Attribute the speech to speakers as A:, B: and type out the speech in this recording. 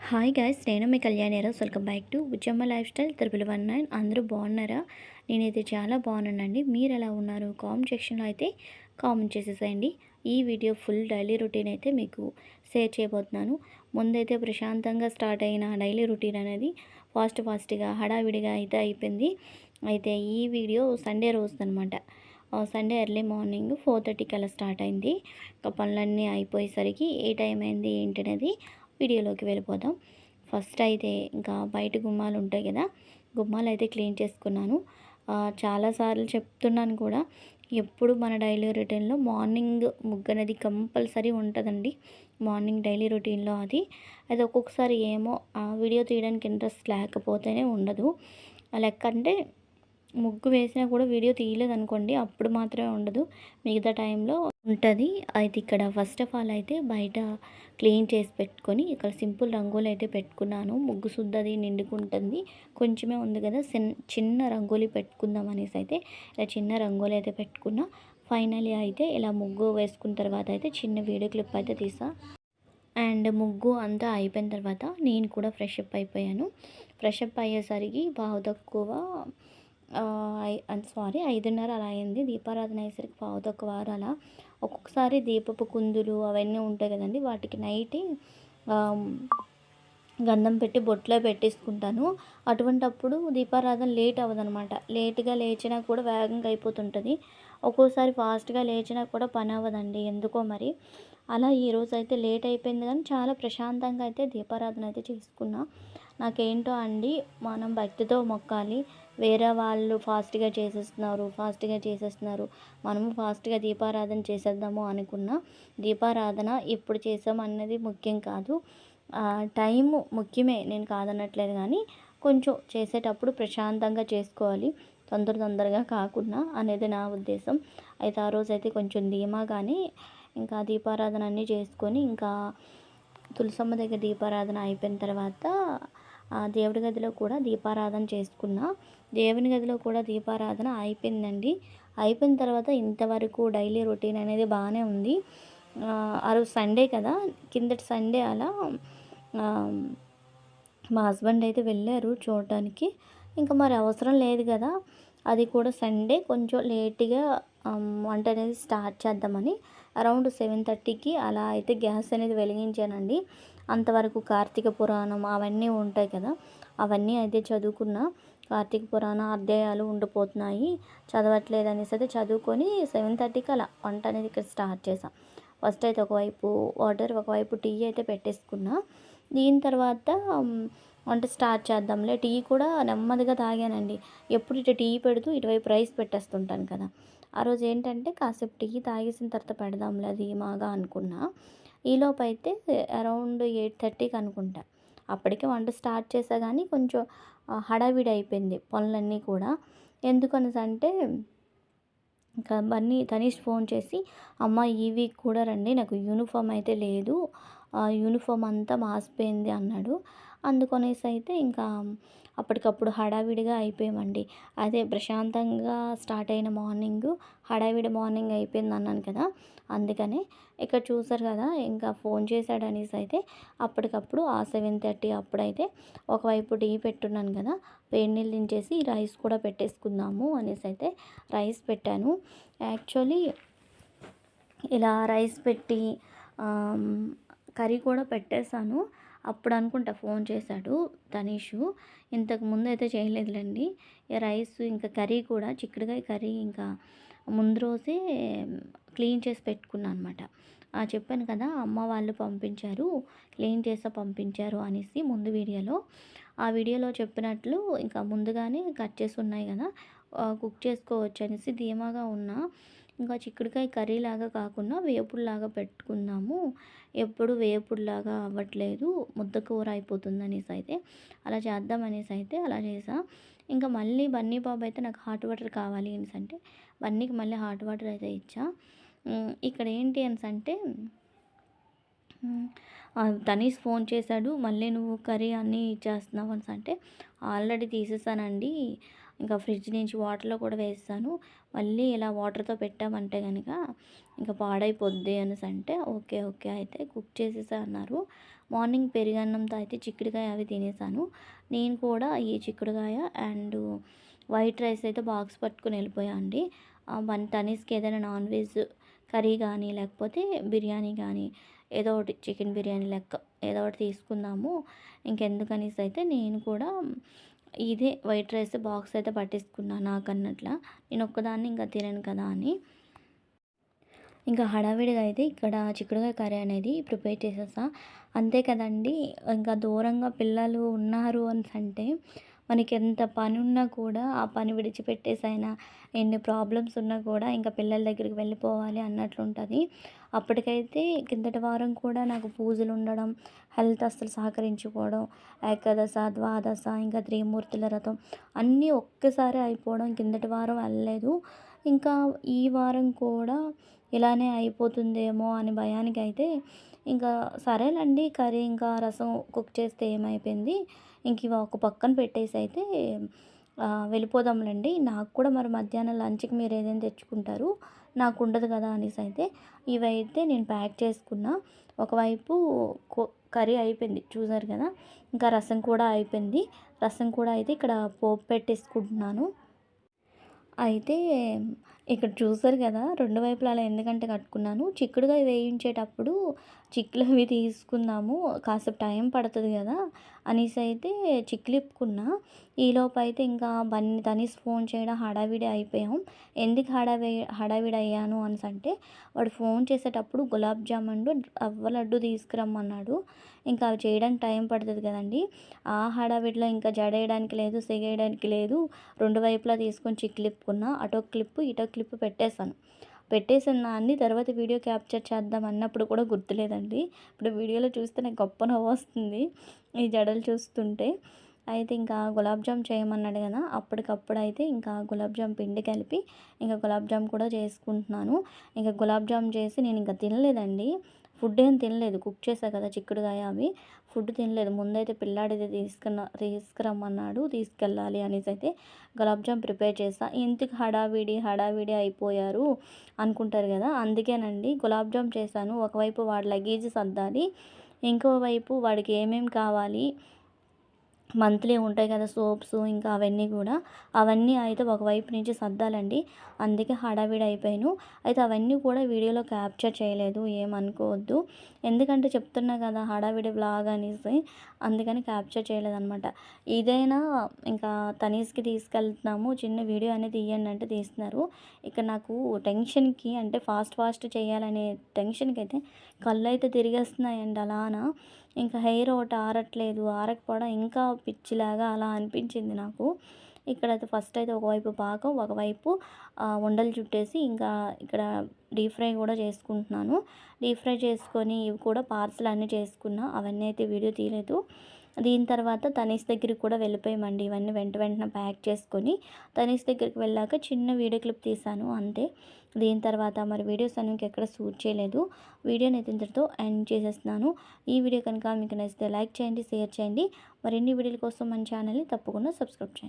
A: Hi guys నేను మీ Kalyaniraj welcome back to ఉజ్జమ్మ life style. Triple one nine. అందరూ బాగున్నారా? నేనైతే చాలా బాగున్నానండి. మీరు ఎలా ఉన్నారు? కామెంట్ సెక్షన్లో అయితే కామెంట్ చేసేసేయండి. ఈ వీడియో ఫుల్ డైలీ రొటీన్ అయితే మీకు షేర్ చేయబోతున్నాను. ముందైతే ప్రశాంతంగా స్టార్ట్ అయిన డైలీ రొటీన్ అనేది ఫాస్ట్ ఫాస్ట్గా హడావిడిగా అయితే అయిపోయింది. అయితే ఈ వీడియో సండే రోజు అనమాట సండే ఎర్లీ మార్నింగ్ ఫోర్ థర్టీకి అలా స్టార్ట్ అయింది. ఇంకా పనులన్నీ అయిపోయేసరికి ఏ టైం అయింది ఏంటనేది వీడియోలోకి వెళ్ళిపోదాం. ఫస్ట్ అయితే ఇంకా బయట గుమ్మాలు ఉంటాయి కదా గుమ్మాలు అయితే క్లీన్ చేసుకున్నాను. చాలాసార్లు చెప్తున్నాను కూడా ఎప్పుడు మన డైలీ రొటీన్లో మార్నింగ్ ముగ్గనది కంపల్సరీ ఉంటుందండి. మార్నింగ్ డైలీ రొటీన్లో అది. అది ఒక్కొక్కసారి ఏమో ఆ వీడియో తీయడానికి ఇంట్రెస్ట్ లేకపోతేనే ఉండదు. లెక్క అంటే ముగ్గు వేసినా కూడా వీడియో తీయలేదు అనుకోండి అప్పుడు మాత్రమే ఉండదు. మిగతా టైంలో ఉంటుంది. అయితే ఇక్కడ ఫస్ట్ ఆఫ్ ఆల్ అయితే బయట క్లీన్ చేసి పెట్టుకొని ఇక్కడ సింపుల్ రంగోలి అయితే పెట్టుకున్నాను. ముగ్గు శుద్ధది నిండుకుంటుంది. కొంచెమే ఉంది కదా చిన్న రంగోలి పెట్టుకుందాం అనేసి అయితే ఇలా చిన్న రంగోలి అయితే పెట్టుకున్నా. ఫైనలీ అయితే ఇలా ముగ్గు వేసుకున్న తర్వాత అయితే చిన్న వీడియో క్లిప్ అయితే తీసా. అండ్ ముగ్గు అంతా అయిపోయిన తర్వాత నేను కూడా ఫ్రెష్ అప్ అయిపోయాను. ఫ్రెష్ అప్ అయ్యేసరికి బాగా తక్కువ సారీ ఐదున్నర అలా అయింది. దీపారాధన అయ్యేసరికి పావు తక్కువ వారు అలా. ఒక్కొక్కసారి దీపపు కుందులు అవన్నీ ఉంటాయి కదండి. వాటికి నైట్ గంధం పెట్టి బొట్లో పెట్టేసుకుంటాను. అటువంటప్పుడు దీపారాధన లేట్ అవ్వదనమాట లేట్గా లేచినా కూడా వేగంగా అయిపోతుంటుంది. ఒక్కోసారి ఫాస్ట్గా లేచినా కూడా పని అవ్వదండి. ఎందుకో మరి. అలా ఈరోజు అయితే లేట్ అయిపోయింది కానీ చాలా ప్రశాంతంగా అయితే దీపారాధన అయితే చేసుకున్నా. నాకేంటో అండి మనం భక్తితో మొక్కాలి. వేరే వాళ్ళు ఫాస్ట్గా చేసేస్తున్నారు ఫాస్ట్గా చేసేస్తున్నారు. మనము ఫాస్ట్గా దీపారాధన చేసేద్దాము అనుకున్న దీపారాధన ఎప్పుడు చేసాం అన్నది ముఖ్యం కాదు. టైము ముఖ్యమే నేను కాదనట్లేదు కానీ కొంచెం చేసేటప్పుడు ప్రశాంతంగా చేసుకోవాలి. తొందర తొందరగా కాకుండా అనేది నా ఉద్దేశం. అయితే ఆ రోజు అయితే కొంచెం ధీమాగానే ఇంకా దీపారాధన అన్నీ చేసుకొని ఇంకా తులసమ్మ దగ్గర దీపారాధన అయిపోయిన తర్వాత దేవుడి గదిలో కూడా దీపారాధన చేసుకున్నా. దేవుని గదిలో కూడా దీపారాధన అయిపోయిందండి. అయిపోయిన తర్వాత ఇంతవరకు డైలీ రొటీన్ అనేది బాగానే ఉంది. ఆ రోజు సండే కదా. కిందటి సండే అలా మా హస్బెండ్ అయితే వెళ్ళారు చూడటానికి. ఇంకా మరి అవసరం లేదు కదా. అది కూడా సండే. కొంచెం లేట్గా వంట అనేది స్టార్ట్ చేద్దామని అరౌండ్ సెవెన్ థర్టీకి అలా అయితే గ్యాస్ అనేది వెలిగించానండి. అంతవరకు కార్తీక పురాణం అవన్నీ ఉంటాయి కదా అవన్నీ అయితే చదువుకున్న కార్తీక పురాణ అధ్యాయాలు ఉండిపోతున్నాయి. చదవట్లేదు అనేసి అయితే చదువుకొని సెవెన్ థర్టీకి అలా వంట అనేది ఇక్కడ స్టార్ట్ చేసాం ఫస్ట్ అయితే ఒకవైపు వాటర్ ఒకవైపు టీ అయితే పెట్టేసుకున్నా. దీని తర్వాత వంట స్టార్ట్ చేద్దాంలే. టీ కూడా నెమ్మదిగా తాగానండి. ఎప్పుడు ఇటు టీ పెడుతూ ఇటువైపు రైస్ పెట్టేస్తుంటాను కదా. ఆ రోజు ఏంటంటే కాసేపు టీ తాగేసిన తర్వాత పెడదాంలే అది మాగా అనుకున్నా. ఈలోపు అయితే అరౌండ్ ఎయిట్ థర్టీకి అనుకుంటా. అప్పటికే వంట స్టార్ట్ చేసా కానీ కొంచెం హడావిడి అయిపోయింది పనులన్నీ కూడా. ఎందుకనేసి అంటే ఇంకా బన్నీ తనీష్ ఫోన్ చేసి అమ్మ ఈ వీక్ కూడా రండి నాకు యూనిఫామ్ అయితే లేదు. యూనిఫామ్ అంతా మాసిపోయింది అన్నాడు. అందుకనేసి అయితే ఇంకా అప్పటికప్పుడు హడావిడిగా అయిపోయామండి. అదే ప్రశాంతంగా స్టార్ట్ అయిన మార్నింగ్ హడావిడి మార్నింగ్ అయిపోయింది అన్నాను కదా. అందుకనే ఇక్కడ చూసారు కదా ఇంకా ఫోన్ చేశాడు అనేసి అయితే అప్పటికప్పుడు ఆ సెవెన్ థర్టీ అప్పుడైతే ఒకవైపు టీ పెట్టున్నాను కదా వేడి నీళ్ళు దించేసి రైస్ కూడా పెట్టేసుకుందాము అనేసి అయితే రైస్ పెట్టాను. యాక్చువల్లీ ఇలా రైస్ పెట్టి కర్రీ కూడా పెట్టేశాను. అప్పుడు అనుకుంటా ఫోన్ చేశాడు తనీషు. ఇంతకు ముందు అయితే చేయలేదులేండి. రైస్ ఇంకా కర్రీ కూడా చిక్కుడుకాయ కర్రీ ఇంకా ముందు రోజే క్లీన్ చేసి పెట్టుకున్నాను అనమాట చెప్పాను కదా అమ్మ వాళ్ళు పంపించారు క్లీన్ చేసి పంపించారు అనేసి ముందు వీడియోలో. ఆ వీడియోలో చెప్పినట్లు ఇంకా ముందుగానే కట్ చేసి ఉన్నాయి కదా కుక్ చేసుకోవచ్చు అనేసి ధీమాగా ఉన్నా. ఇంకా చిక్కుడుకాయ కర్రీ లాగా కాకుండా వేపుడులాగా పెట్టుకుందాము. ఎప్పుడు వేపుడులాగా అవ్వట్లేదు. ముద్ద కూర అయిపోతుంది అనేసి అయితే అలా చేద్దాం అనేసి అయితే అలా చేసా. ఇంకా మళ్ళీ బన్నీ బాబు అయితే నాకు హాట్ వాటర్ కావాలి అనేసి అంటే బన్నీకి మళ్ళీ హాట్ వాటర్ అయితే ఇచ్చా. ఇక్కడ ఏంటి అనేసి అంటే తనీష్ ఫోన్ చేశాడు మళ్ళీ నువ్వు కర్రీ అన్నీ ఇచ్చేస్తున్నావు అని అంటే ఆల్రెడీ తీసేసానండి. ఇంకా ఫ్రిడ్జ్ నుంచి వాటర్లో కూడా వేస్తాను. మళ్ళీ ఇలా వాటర్తో పెట్టామంటే కనుక ఇంకా పాడైపోద్ది అనేసి అంటే ఓకే ఓకే అయితే కుక్ చేసేసా అన్నారు. మార్నింగ్ పెరుగన్నంతో అయితే చిక్కుడుకాయ అవి తినేసాను. నేను కూడా ఈ చిక్కుడుకాయ అండ్ వైట్ రైస్ అయితే బాక్స్ పట్టుకుని వెళ్ళిపోయా అండి. వన్ తనీస్కి ఏదైనా నాన్ వెజ్ కర్రీ కానీ లేకపోతే బిర్యానీ కానీ ఏదో ఒకటి చికెన్ బిర్యానీ లెక్క ఏదో ఒకటి తీసుకుందాము. ఇంకెందుకనేసి అయితే నేను కూడా ఇదే వైట్ రైస్ బాక్స్ అయితే పట్టేసుకున్నాను నాకు అన్నట్ల నేను ఒక్కదాన్ని ఇంకా తినను కదా అని. ఇంకా హడావిడిగా అయితే ఇక్కడ చిక్కుడుకాయ కర్రీ అనేది ప్రిపేర్ చేసేసా. అంతే కదండి ఇంకా దూరంగా పిల్లలు ఉన్నారు అని అంటే మనకి ఎంత పని ఉన్నా కూడా ఆ పని విడిచిపెట్టేసైనా ఎన్ని ప్రాబ్లమ్స్ ఉన్నా కూడా ఇంకా పిల్లల దగ్గరికి వెళ్ళిపోవాలి అన్నట్లు ఉంటుంది అప్పటికైతే కిందటి వారం కూడా నాకు పూజలు ఉండడం హెల్త్ అస్సలు సహకరించుకోవడం ఏకాదశ ద్వాదశ ఇంకా త్రిమూర్తుల రథం అన్నీ ఒక్కసారి అయిపోవడం కిందటి వారం వెళ్ళలేదు. ఇంకా ఈ వారం కూడా ఇలానే అయిపోతుందేమో అని భయానికి అయితే ఇంకా సరేలేండి కర్రీ ఇంకా రసం కుక్ చేస్తే ఏమైపోయింది? ఇంక ఇవి ఒక పక్కన పెట్టేసి అయితే వెళ్ళిపోదాంలేండి. నాకు కూడా మరి మధ్యాహ్నం లంచ్కి మీరు ఏదైనా తెచ్చుకుంటారు నాకు ఉండదు కదా అనేసి అయితే ఇవైతే నేను ప్యాక్ చేసుకున్నా. ఒకవైపు కర్రీ అయిపోయింది చూసారు కదా? ఇంకా రసం కూడా అయిపోయింది. రసం కూడా అయితే ఇక్కడ పోపు పెట్టేసుకుంటున్నాను. అయితే ఇక్కడ చూసారు కదా రెండు వైపులా అలా ఎందుకంటే కట్టుకున్నాను. చిక్కుడుగా వేయించేటప్పుడు చిక్కులు అవి తీసుకుందాము. కాసేపు టైం పడుతుంది కదా. అనేసి అయితే చిక్కులిప్పుకున్నా ఈలోపు అయితే ఇంకా బన్నీ తనీస్ ఫోన్ చేయడం హడావిడి అయిపోయాం. ఎందుకు హడావి హడావిడి అయ్యాను అని అంటే వాడు ఫోన్ చేసేటప్పుడు గులాబ్ జామున్ రవ్వ లడ్డు తీసుకురమ్మన్నాడు. ఇంకా అవి చేయడానికి టైం పడుతుంది కదండి. ఆ హడావిడిలో ఇంకా జడేయడానికి లేదు సిగేయడానికి లేదు. రెండు వైపులా తీసుకొని చిక్లిప్పుకున్నా. అటో క్లిప్పు ఇటో క్లిప్ పెట్టేశాను. పెట్టేసిన అన్ని తర్వాత వీడియో క్యాప్చర్ చేద్దాం అన్నప్పుడు కూడా గుర్తులేదండి. ఇప్పుడు వీడియోలో చూస్తే నాకు గొప్ప నవ్వు వస్తుంది ఈ జడలు చూస్తుంటే. అయితే ఇంకా గులాబ్ జామ్ చేయమన్నాడు కదా అప్పటికప్పుడు అయితే ఇంకా గులాబ్ జామ్ పిండి కలిపి ఇంకా గులాబ్ జామ్ కూడా చేసుకుంటున్నాను. ఇంకా గులాబ్ జామ్ చేసి నేను ఇంకా తినలేదండి. ఫుడ్ ఏం తినలేదు. కుక్ చేశా కదా చిక్కుడుకాయ అవి. ఫుడ్ తినలేదు. ముందైతే పిల్లాడిది తీసుకున్న తీసుకురమ్మన్నాడు. తీసుకెళ్ళాలి అనేసి అయితే గులాబ్జామ్ ప్రిపేర్ చేస్తా. ఎందుకు హడావిడి హడావిడి అయిపోయారు అనుకుంటారు కదా. అందుకేనండి గులాబ్జామ్ చేశాను. ఒకవైపు వాడి లగేజ్ సర్దాలి ఇంకోవైపు వాడికి ఏమేమి కావాలి? మంత్లీ ఉంటాయి కదా సోప్స్ ఇంకా అవన్నీ కూడా. అవన్నీ అయితే ఒకవైపు నుంచి సర్దాలండి. అందుకే హడావిడి అయిపోయాను. అయితే అవన్నీ కూడా వీడియోలో క్యాప్చర్ చేయలేదు ఏమనుకోవద్దు. ఎందుకంటే చెప్తున్నా కదా హడావిడి బ్లాగ్ అనేసి అందుకని క్యాప్చర్ చేయలేదన్నమాట. ఇదైనా ఇంకా తనీస్కి తీసుకెళ్తున్నాము చిన్న వీడియో అనేది తీయండి అంటే తీస్తున్నారు. ఇక్కడ నాకు టెన్షన్కి అంటే ఫాస్ట్ ఫాస్ట్ చేయాలనే టెన్షన్కి అయితే కళ్ళు అయితే తిరిగేస్తున్నాయండి అలానా. ఇంకా హెయిర్ ఒకటి ఆరట్లేదు ఆరకపోవడం ఇంకా పిచ్చిలాగా అలా అనిపించింది నాకు. ఇక్కడైతే ఫస్ట్ అయితే ఒకవైపు పాకం ఒకవైపు ఉండలు చుట్టేసి ఇంకా ఇక్కడ డీప్ ఫ్రై కూడా చేసుకుంటున్నాను. డీప్ ఫ్రై చేసుకొని ఇవి కూడా పార్సల్ అన్నీ చేసుకున్నా అవన్నీ అయితే వీడియో తీయలేదు. దీని తర్వాత తనీస్ దగ్గరికి కూడా వెళ్ళిపోయామండి. ఇవన్నీ వెంట వెంటనే ప్యాక్ చేసుకొని తనీస్ దగ్గరికి వెళ్ళాక చిన్న వీడియో క్లిప్ తీశాను అంతే. దీని తర్వాత మరి వీడియోస్ అని ఎక్కడ షూట్ చేయలేదు. వీడియోని అయితే ఎండ్ చేసేస్తున్నాను. ఈ వీడియో కనుక మీకు నచ్చితే లైక్ చేయండి షేర్ చేయండి. మరిన్ని వీడియోల కోసం మన ఛానల్ని తప్పకుండా సబ్స్క్రైబ్ చేయండి.